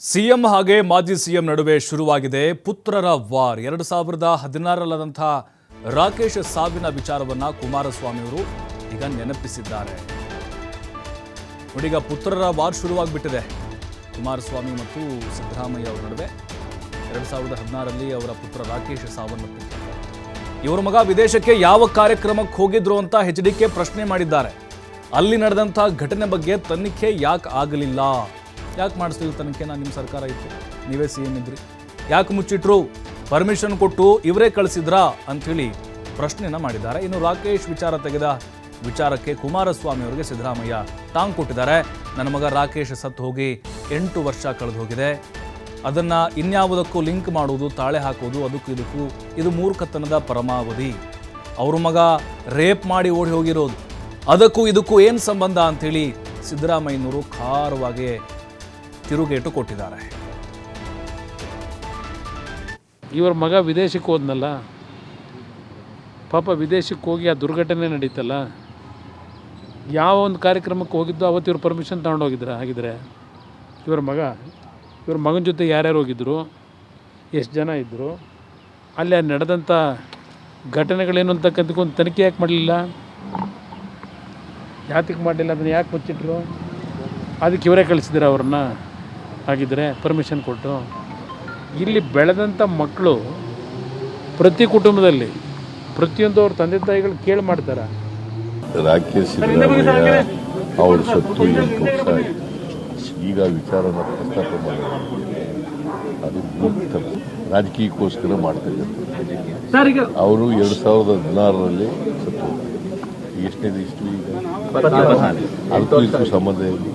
CM ಹಾಗೆ ಮಾಜಿ CM ನಡುವೆ ಶುರುವಾಗಿದೆ ಪುತ್ರರ ವಾರ್. ಎರಡು ಸಾವಿರದ ಹದಿನಾರರಲ್ಲದಂಥ ರಾಕೇಶ್ ಸಾವಿನ ವಿಚಾರವನ್ನ ಕುಮಾರಸ್ವಾಮಿ ಅವರು ಈಗ ನೆನಪಿಸಿದ್ದಾರೆ. ನೋಡೀಗ ಪುತ್ರರ ವಾರ್ ಶುರುವಾಗಿಬಿಟ್ಟಿದೆ. ಕುಮಾರಸ್ವಾಮಿ ಮತ್ತು ಸಿದ್ದರಾಮಯ್ಯ ಅವರ ನಡುವೆ. ಎರಡು ಸಾವಿರದ ಹದಿನಾರರಲ್ಲಿ ಅವರ ಪುತ್ರ ರಾಕೇಶ್ ಸಾವನ್ನಪ್ಪಿದ್ದಾರೆ. ಇವರ ಮಗ ವಿದೇಶಕ್ಕೆ ಯಾವ ಕಾರ್ಯಕ್ರಮಕ್ಕೆ ಹೋಗಿದ್ರು ಅಂತ ಎಚ್ ಡಿ ಪ್ರಶ್ನೆ ಮಾಡಿದ್ದಾರೆ. ಅಲ್ಲಿ ನಡೆದಂಥ ಘಟನೆ ಬಗ್ಗೆ ತನಿಖೆ ಯಾಕೆ ಆಗಲಿಲ್ಲ? ಯಾಕೆ ಮಾಡಿಸ್ತಿಲ್ಲ ತನಕ ನಾನು ನಿಮ್ಮ ಸರ್ಕಾರ ಇತ್ತು? ನೀವೇ ಸಿ ಎಂ ಇದ್ರಿ. ಯಾಕೆ ಮುಚ್ಚಿಟ್ರು? ಪರ್ಮಿಷನ್ ಕೊಟ್ಟು ಇವರೇ ಕಳಿಸಿದ್ರಾ ಅಂಥೇಳಿ ಪ್ರಶ್ನೆಯನ್ನು ಮಾಡಿದ್ದಾರೆ. ಇನ್ನು ರಾಕೇಶ್ ವಿಚಾರ ತೆಗೆದ ವಿಚಾರಕ್ಕೆ ಕುಮಾರಸ್ವಾಮಿ ಅವರಿಗೆ ಸಿದ್ದರಾಮಯ್ಯ ಟಾಂಗ್ ಕೊಟ್ಟಿದ್ದಾರೆ. ನನ್ನ ಮಗ ರಾಕೇಶ್ ಸತ್ತು ಹೋಗಿ ಎಂಟು ವರ್ಷ ಕಳೆದು ಹೋಗಿದೆ. ಅದನ್ನು ಇನ್ಯಾವುದಕ್ಕೂ ಲಿಂಕ್ ಮಾಡುವುದು, ತಾಳೆ ಹಾಕೋದು, ಅದಕ್ಕೂ ಇದಕ್ಕೂ ಇದು ಮೂರ್ಖತನದ ಪರಮಾವಧಿ. ಅವ್ರ ಮಗ ರೇಪ್ ಮಾಡಿ ಓಡಿ ಹೋಗಿರೋದು. ಅದಕ್ಕೂ ಇದಕ್ಕೂ ಏನು ಸಂಬಂಧ ಅಂಥೇಳಿ ಸಿದ್ದರಾಮಯ್ಯನವರು ಖಾರವಾಗಿ ತಿರುಗೇಟು ಕೊಟ್ಟಿದ್ದಾರೆ. ಇವರ ಮಗ ವಿದೇಶಕ್ಕೆ ಹೋದ್ನಲ್ಲ? ಪಾಪ ವಿದೇಶಕ್ಕೆ ಹೋಗಿ ಆ ದುರ್ಘಟನೆ ನಡೀತಲ್ಲ? ಯಾವ ಒಂದು ಕಾರ್ಯಕ್ರಮಕ್ಕೆ ಹೋಗಿದ್ದು ಅವತ್ತು ಇವ್ರು ಪರ್ಮಿಷನ್ ತೊಗೊಂಡೋಗಿದ್ರ ಹಾಗಿದ್ರೆ ಇವ್ರ ಮಗ, ಇವ್ರ ಮಗನ ಜೊತೆ ಯಾರ್ಯಾರು ಹೋಗಿದ್ರು? ಎಷ್ಟು ಜನ ಇದ್ದರು ಅಲ್ಲಿ ನಡೆದಂಥ ಘಟನೆಗಳೇನು ಅಂತಕ್ಕಂಥಕ್ಕೊಂದು ತನಿಖೆ ಯಾಕೆ ಮಾಡಲಿಲ್ಲ? ಯಾತಕ್ಕೆ ಮಾಡಲಿಲ್ಲ? ಅದನ್ನು ಯಾಕೆ ಮುಚ್ಚಿಟ್ರು? ಅದಕ್ಕೆ ಇವರೇ ಕಳಿಸಿದ್ರೆ ಅವ್ರನ್ನ? ಹಾಗಿದ್ರೆ ಪರ್ಮಿಷನ್ ಕೊಟ್ಟು ಇಲ್ಲಿ ಬೆಳೆದಂಥ ಮಕ್ಕಳು ಪ್ರತಿ ಕುಟುಂಬದಲ್ಲಿ ಪ್ರತಿಯೊಂದು ಅವ್ರ ತಂದೆ ತಾಯಿಗಳು ಕೇಳಿ ಮಾಡ್ತಾರೆ. ರಾಕೇಶ್ ಸಿದ್ದರಾಮಯ್ಯ ಅವ್ರ ಸತ್ತು ಎಂಟು ವರ್ಷ ಆಯಿತು ಈಗ ವಿಚಾರನ ಪ್ರಸ್ತಾಪ ಅದು ರಾಜಕೀಯಕ್ಕೋಸ್ಕರ ಮಾಡ್ತಾ ಅವರು ಎರಡು ಸಾವಿರದ ಹದಿನಾರರಲ್ಲಿ ಸತ್ತು ಎಷ್ಟೇ ಎಷ್ಟನೇದು ಇಷ್ಟು ಈಗ? ಅದಕ್ಕೂ ಇದಕ್ಕೂ ಸಂಬಂಧ ಇಲ್ಲ